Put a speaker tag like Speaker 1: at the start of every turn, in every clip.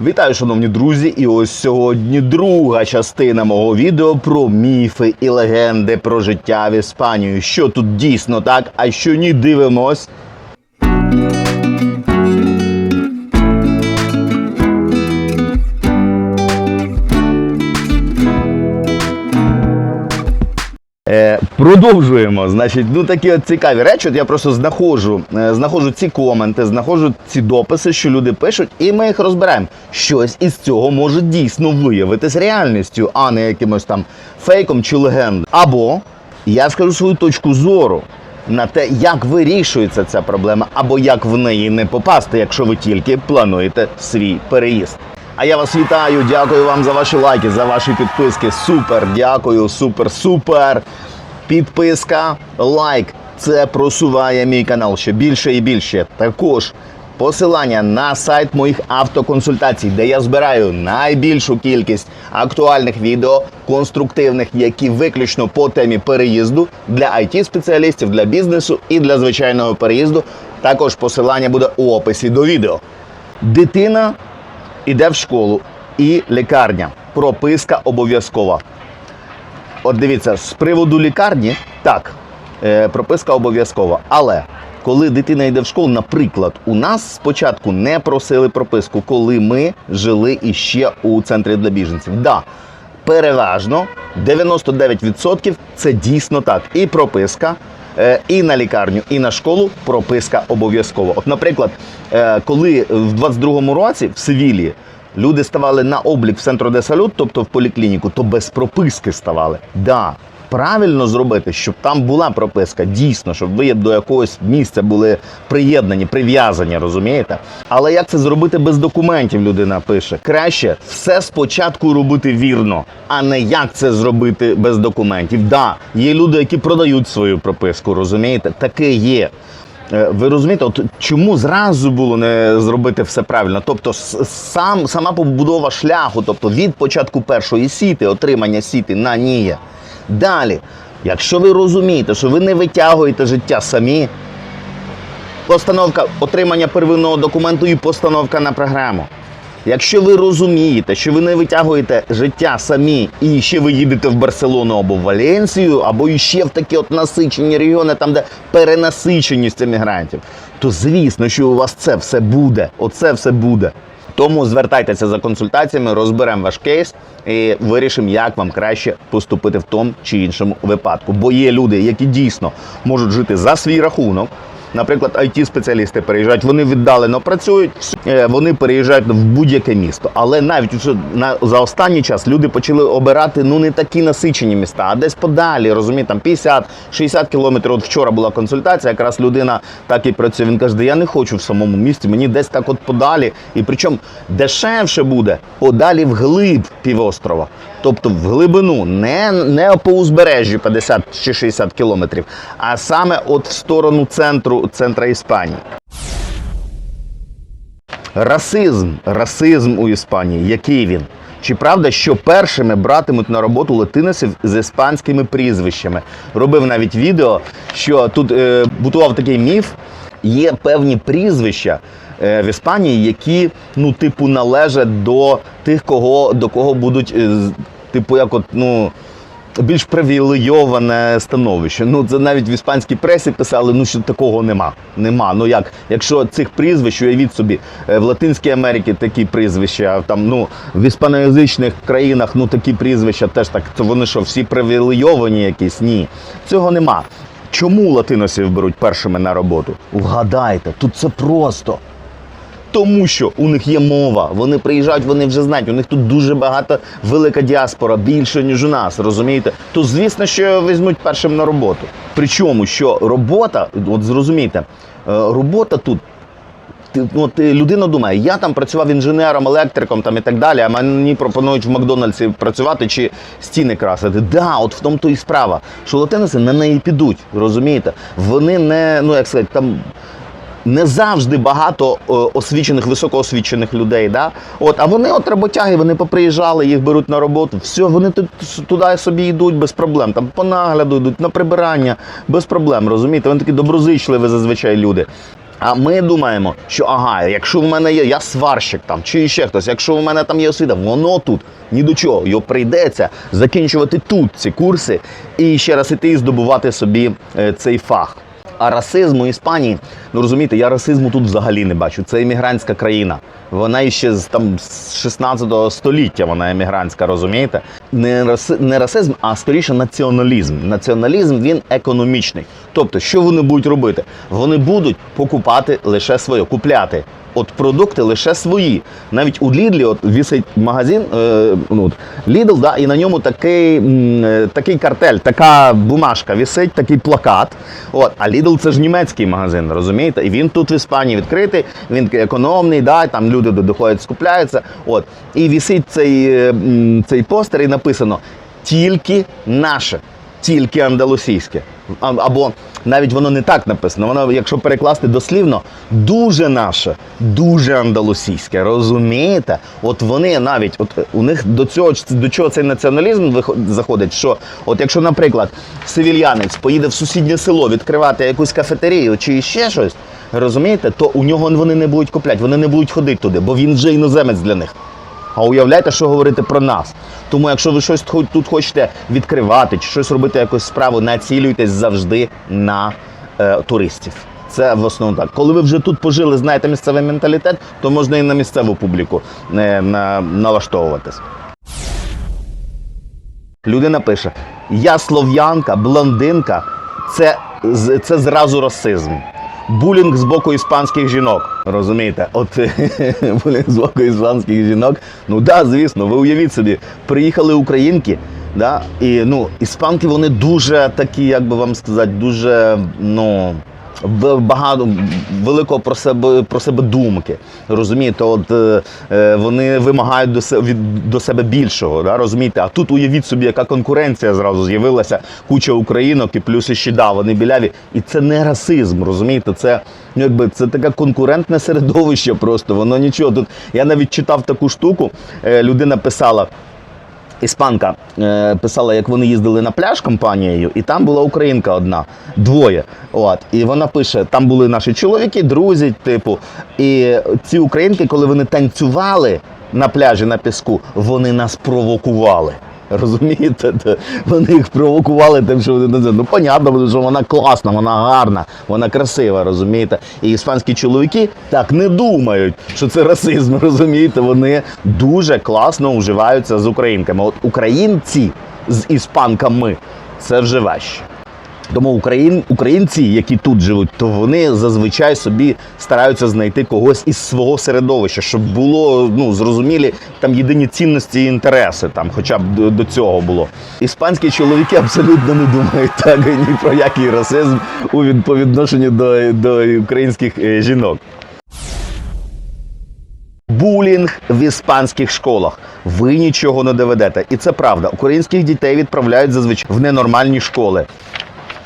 Speaker 1: Вітаю, шановні друзі! І ось сьогодні друга частина мого відео про міфи і легенди про життя в Іспанії. Що тут дійсно так, а що ні, дивимось. Е, продовжуємо. Значить, ну такі от цікаві речі. От я просто знаходжу, е, знаходжу ці коменти, знаходжу ці дописи, що люди пишуть, і ми їх розбираємо. Щось із цього може дійсно виявитись реальністю, а не якимось там фейком чи легендою. Або я скажу свою точку зору на те, як вирішується ця проблема, або як в неї не попасти, якщо ви тільки плануєте свій переїзд. А я вас вітаю, дякую вам за ваші лайки, за ваші підписки. Супер, дякую, супер, супер. Підписка, лайк. Це просуває мій канал ще більше і більше. Також посилання на сайт моїх автоконсультацій, де я збираю найбільшу кількість актуальних відео, конструктивних, які виключно по темі переїзду для it спеціалістів для бізнесу і для звичайного переїзду. Також посилання буде у описі до відео. Дитина іде в школу і лікарня. Прописка обов'язкова. От дивіться, з приводу лікарні, так, е, прописка обов'язкова. Але коли дитина йде в школу, наприклад, у нас спочатку не просили прописку, коли ми жили іще у центрі для біженців. Да, переважно 99% це дійсно так. І прописка. Е, І на лікарню, і на школу прописка обов'язково. От, наприклад, е, коли в 22-му році в Севілії люди ставали на облік в центру де салют, тобто в поліклініку, то без прописки ставали. Да, правильно зробити, щоб там була прописка, дійсно, щоб ви до якогось місця були приєднані, прив'язані, розумієте? Але як це зробити без документів? Людина пише. Краще все спочатку робити вірно, а не як це зробити без документів. Да, є люди, які продають свою прописку, розумієте? Таке є. Е, Ви розумієте, от чому зразу було не зробити все правильно? Тобто, сам сама побудова шляху, тобто від початку першої сіти, отримання сіти на ній. Далі, якщо ви розумієте, що ви не витягуєте життя самі, постановка отримання первинного документу і постановка на програму. Якщо ви розумієте, що ви не витягуєте життя самі, і ще ви їдете в Барселону або в Валенсію, або іще в такі от насичені регіони, там де перенасиченість емігрантів, то звісно, що у вас це все буде. Оце все буде. Тому звертайтеся за консультаціями, розберемо ваш кейс і вирішимо, як вам краще поступити в тому чи іншому випадку. Бо є люди, які дійсно можуть жити за свій рахунок. Наприклад, it спеціалісти переїжджають, вони віддалено працюють, е, вони переїжджають в будь-яке місто. Але навіть на за останній час люди почали обирати ну не такі насичені міста, а десь подалі, розумієте, там 50-60 кілометрів. От вчора була консультація, якраз людина так і працює. Він каже, я не хочу в самому місті, мені десь так от подалі. І причому дешевше буде подалі вглиб півострова. Тобто в глибину, не, не по узбережжю 50 чи 60 кілометрів, а саме от в сторону центру центра Іспанії. Расизм, расизм у Іспанії, який він? Чи правда, що першими братимуть на роботу латиносів з іспанськими прізвищами? Робив навіть відео, що тут е, бутував такий міф. Є певні прізвища е, в Іспанії, які, ну, типу, належать до тих, кого до кого будуть, е, типу, як от, ну більш привілейоване становище. Ну це навіть в іспанській пресі писали, ну що такого нема. Нема. Ну як, якщо цих прізвищ, уявіть собі, е, в Латинській Америці такі прізвища, там ну в іспаноязичних країнах ну такі прізвища теж так. То вони що, всі привілейовані якісь? Ні. Цього нема. Чому латиносів беруть першими на роботу? Вгадайте, тут це просто. Тому що у них є мова, вони приїжджають, вони вже знають. У них тут дуже багато велика діаспора, більше ніж у нас, розумієте? То звісно, що візьмуть першим на роботу. Причому що робота, от зрозумійте, е, робота тут. ну, От е, людина думає, я там працював інженером, електриком там і так далі, а мені пропонують в Макдональдсі працювати чи стіни красити. Да, от в тому то і справа, що латиноси на неї підуть, розумієте? Вони не, ну як сказати, там не завжди багато е, освічених, високоосвічених людей. Да? От, а вони от роботяги, вони поприїжджали, їх беруть на роботу. Все, вони туди собі йдуть без проблем. Там по нагляду йдуть на прибирання без проблем. Розумієте? Вони такі доброзичливі зазвичай люди. А ми думаємо, що ага, якщо в мене є, я сварщик там чи ще хтось, якщо в мене там є освіта, воно тут ні до чого. Його прийдеться закінчувати тут ці курси і ще раз іти і здобувати собі е, цей фах. А расизму Іспанії, ну розумієте, я расизму тут взагалі не бачу. Це емігрантська країна. Вона іще з там з 16 століття вона емігрантська, розумієте? Не, раси, не расизм, а скоріше націоналізм. Націоналізм він економічний. Тобто, що вони будуть робити? Вони будуть покупати лише своє, купляти. От продукти лише свої. Навіть у Лідлі от вісить магазин, е, ну, от, да, і на ньому такий, е, такий картель, така бумажка вісить, такий плакат. От, а Lidl це ж німецький магазин, розумієте? І він тут в Іспанії відкритий, він економний, да, там люди доходять, скупляються. От. І вісить цей, е, цей постер і написано тільки наше тільки андалусійське. Або навіть воно не так написано. Воно, якщо перекласти дослівно, дуже наше, дуже андалусійське. Розумієте? От вони навіть, от у них до цього до чого цей націоналізм заходить, що от якщо, наприклад, севільянець поїде в сусіднє село відкривати якусь кафетерію чи ще щось, розумієте, то у нього вони не будуть купляти, вони не будуть ходити туди, бо він вже іноземець для них. А уявляйте, що говорити про нас. Тому, якщо ви щось тут хочете відкривати чи щось робити якусь справу, націлюйтесь завжди на е, туристів. Це в основному так. Коли ви вже тут пожили, знаєте місцевий менталітет, то можна і на місцеву публіку е, на, налаштовуватись. Людина пише: Я слов'янка, блондинка, це, це зразу расизм. Булінг з боку іспанських жінок. Розумієте? От булінг з боку іспанських жінок. Ну да, звісно, ви уявіть собі, приїхали українки, да, і ну, іспанки вони дуже такі, як би вам сказати, дуже ну. Багато великого про себе про себе думки. Розумієте, от е, е, вони вимагають до себе від до себе більшого. Да, розумієте? А тут уявіть собі, яка конкуренція зразу з'явилася, куча українок і плюс іще да, вони біляві. І це не расизм, розумієте? Це ну, якби це таке конкурентне середовище. Просто воно нічого. Тут я навіть читав таку штуку. Е, людина писала. Іспанка е, писала, як вони їздили на пляж компанією, і там була українка одна, двоє. От, і вона пише: там були наші чоловіки, друзі, типу. І ці українки, коли вони танцювали на пляжі на піску, вони нас провокували. Розумієте? Вони їх провокували тим, що вони танцювали. Ну, понятно, тому що вона класна, вона гарна, вона красива, розумієте? І іспанські чоловіки так не думають, що це расизм, розумієте? Вони дуже класно уживаються з українками. От українці з іспанками це вже важче. Тому україн, українці, які тут живуть, то вони зазвичай собі стараються знайти когось із свого середовища, щоб було ну зрозумілі там єдині цінності і інтереси, там, хоча б до, цього було. Іспанські чоловіки абсолютно не думають так ні про який расизм у по відношенню до, до українських е, жінок. Булінг в іспанських школах. Ви нічого не доведете. І це правда. Українських дітей відправляють зазвичай в ненормальні школи.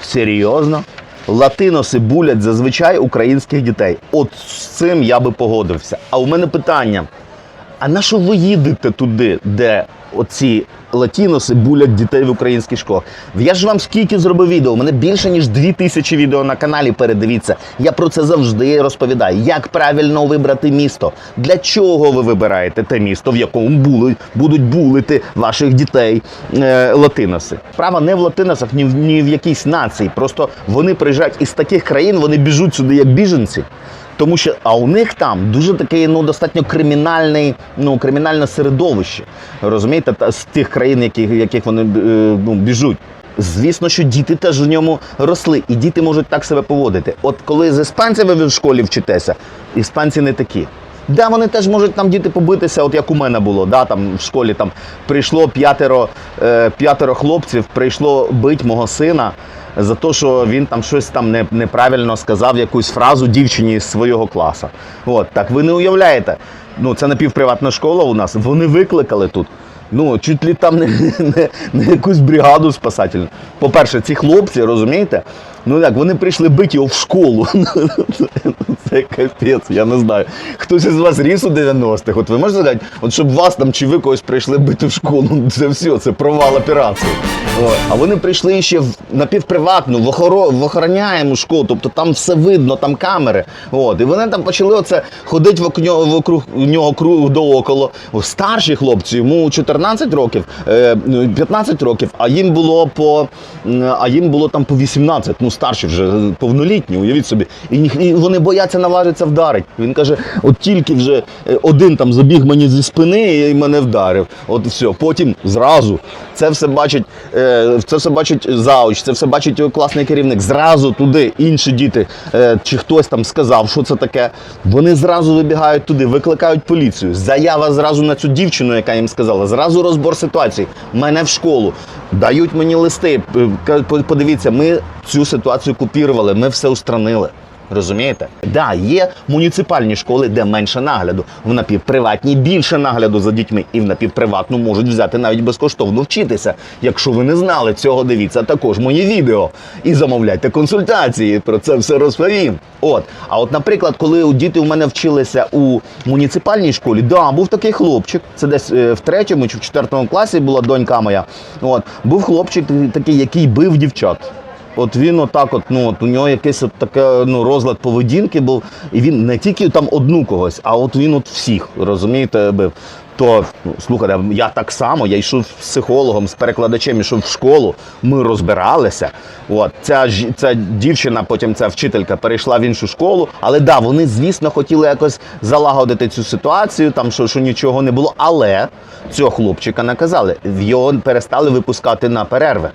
Speaker 1: Серйозно? Латиноси булять зазвичай українських дітей. От з цим я би погодився. А у мене питання: а на що ви їдете туди, де оці латіноси булять дітей в українських школах? Я ж вам скільки зробив відео? У мене більше ніж дві тисячі відео на каналі. Передивіться. Я про це завжди розповідаю. Як правильно вибрати місто? Для чого ви вибираєте те місто, в якому були, будуть булити ваших дітей е, латиноси? Справа не в латиносах, ні в ні в якійсь нації. Просто вони приїжджають із таких країн, вони біжуть сюди як біженці. Тому що а у них там дуже таке ну достатньо кримінальний, ну кримінальне середовище. Розумієте, та з тих країн, яких, яких вони е, ну, біжуть. Звісно, що діти теж в ньому росли, і діти можуть так себе поводити. От коли з іспанцями ви в школі вчитеся, іспанці не такі. Да, вони теж можуть там діти побитися, от як у мене було. Да, там в школі там прийшло п'ятеро, е, п'ятеро хлопців, прийшло бить мого сина за те, що він там щось там не, неправильно сказав, якусь фразу дівчині з свого класу. От, так ви не уявляєте. Ну, це напівприватна школа у нас. Вони викликали тут. Ну, чуть ли там не, не, не якусь бригаду спасательну. По-перше, ці хлопці, розумієте? Ну як, вони прийшли биті в школу. Це капець, я не знаю. Хтось із вас ріс у 90-х. От ви можете сказати, от щоб вас там чи ви когось прийшли бити в школу, це все, це провал операції. От. А вони прийшли ще в напівприватну, в, охоро, в охороняєму школу, тобто там все видно, там камери. От. І вони там почали оце ходити вокруг, вокруг нього круг дооколо. Старші хлопці, йому 14 років, е, ну, 15 років, а їм було по а їм було там по 18, ну старші вже е, повнолітні, уявіть собі. І вони бояться наважитися вдарити. Він каже: от тільки вже е, один там забіг мені зі спини і мене вдарив. От все. Потім зразу це все бачить, е, це все бачить зауч, це все бачить класний керівник. Зразу туди інші діти, е, чи хтось там сказав, що це таке. Вони зразу вибігають туди, викликають поліцію. Заява зразу на цю дівчину, яка їм сказала, зразу розбор ситуації. Мене в школу. Дають мені листи. п- кажуть, «По- Подивіться, ми цю ситуацію купірували, ми все устранили. Розумієте? Да, є муніципальні школи, де менше нагляду. В напівприватній більше нагляду за дітьми, і в напівприватну можуть взяти навіть безкоштовно вчитися. Якщо ви не знали цього, дивіться також мої відео і замовляйте консультації. Про це все розповім. От, а от, наприклад, коли діти у мене вчилися у муніципальній школі, да, був такий хлопчик. Це десь е, в третьому чи в четвертому класі була донька моя. От був хлопчик такий, який бив дівчат. От він отак, от, ну от у нього якийсь от таке ну, розлад поведінки був. І він не тільки там одну когось, а от він от всіх, розумієте, бив. То ну, слухайте, я так само, я йшов з психологом, з перекладачем, йшов в школу, ми розбиралися. От ця ця дівчина, потім ця вчителька перейшла в іншу школу. Але да, вони, звісно, хотіли якось залагодити цю ситуацію, там що, що нічого не було. Але цього хлопчика наказали. Його перестали випускати на перерви.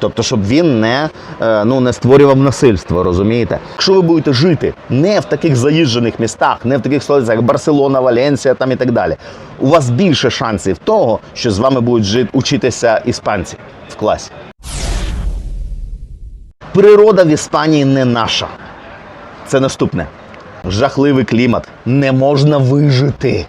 Speaker 1: Тобто, щоб він не, е, ну, не створював насильство, розумієте? Якщо ви будете жити не в таких заїжджених містах, не в таких столицях, як Барселона, Валенсія там і так далі, у вас більше шансів того, що з вами будуть жити, учитися іспанці в класі. Природа в Іспанії не наша. Це наступне. Жахливий клімат. Не можна вижити.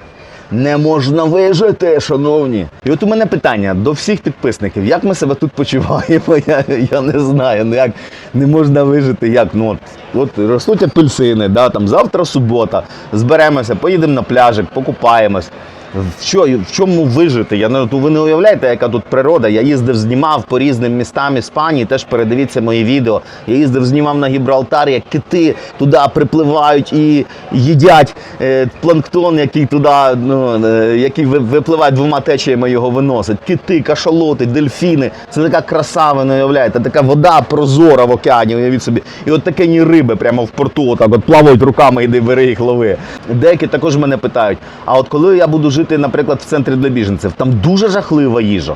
Speaker 1: Не можна вижити, шановні. І от у мене питання до всіх підписників: як ми себе тут почуваємо? Я, я не знаю. Ну як не можна вижити, як ну от, от ростуть апельсини, да, там завтра субота, зберемося, поїдемо на пляжик, покупаємось. В, що, в чому вижити? Я не, ви не уявляєте, яка тут природа. Я їздив, знімав по різним містам Іспанії, теж передивіться мої відео. Я їздив, знімав на Гібралтар, як кити туди припливають і їдять е, планктон, який туди, ну, е, який випливає двома течіями його виносить. Кити, кашалоти, дельфіни. Це така краса, ви не уявляєте. Така вода прозора в океані, уявіть собі. І от такі риби прямо в порту, отак от плавають руками, іди бери їх лови. Деякі також мене питають: а от коли я буду жити, наприклад, в центрі для біженців, там дуже жахлива їжа.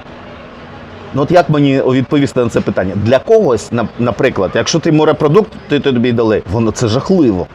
Speaker 1: Ну от як мені відповісти на це питання? Для когось, на- наприклад, якщо ти морепродукт, ти тобі дали, воно це жахливо.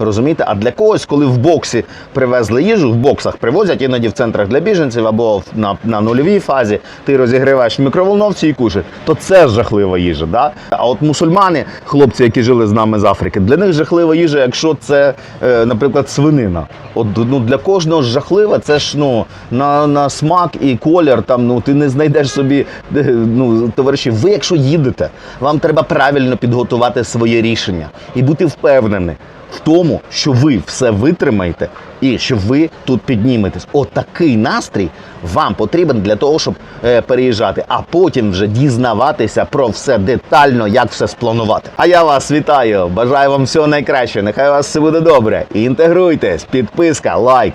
Speaker 1: Розумієте? А для когось, коли в боксі привезли їжу, в боксах привозять іноді в центрах для біженців або на, на нульовій фазі, ти розігріваєш мікроволновці і кушаєш, то це жахлива їжа. Да? А от мусульмани, хлопці, які жили з нами з Африки, для них жахлива їжа, якщо це, е, наприклад, свинина. От ну, для кожного жахлива, це ж ну, на, на смак і колір, там, ну, ти не знайдеш собі е, ну, товариші. Ви, якщо їдете, вам треба правильно підготувати своє рішення і бути впевнені в тому, що ви все витримаєте і що ви тут підніметесь. Отакий настрій вам потрібен для того, щоб е, переїжджати, а потім вже дізнаватися про все детально, як все спланувати. А я вас вітаю! Бажаю вам всього найкращого. Нехай у вас все буде добре. Інтегруйтесь, підписка, лайк.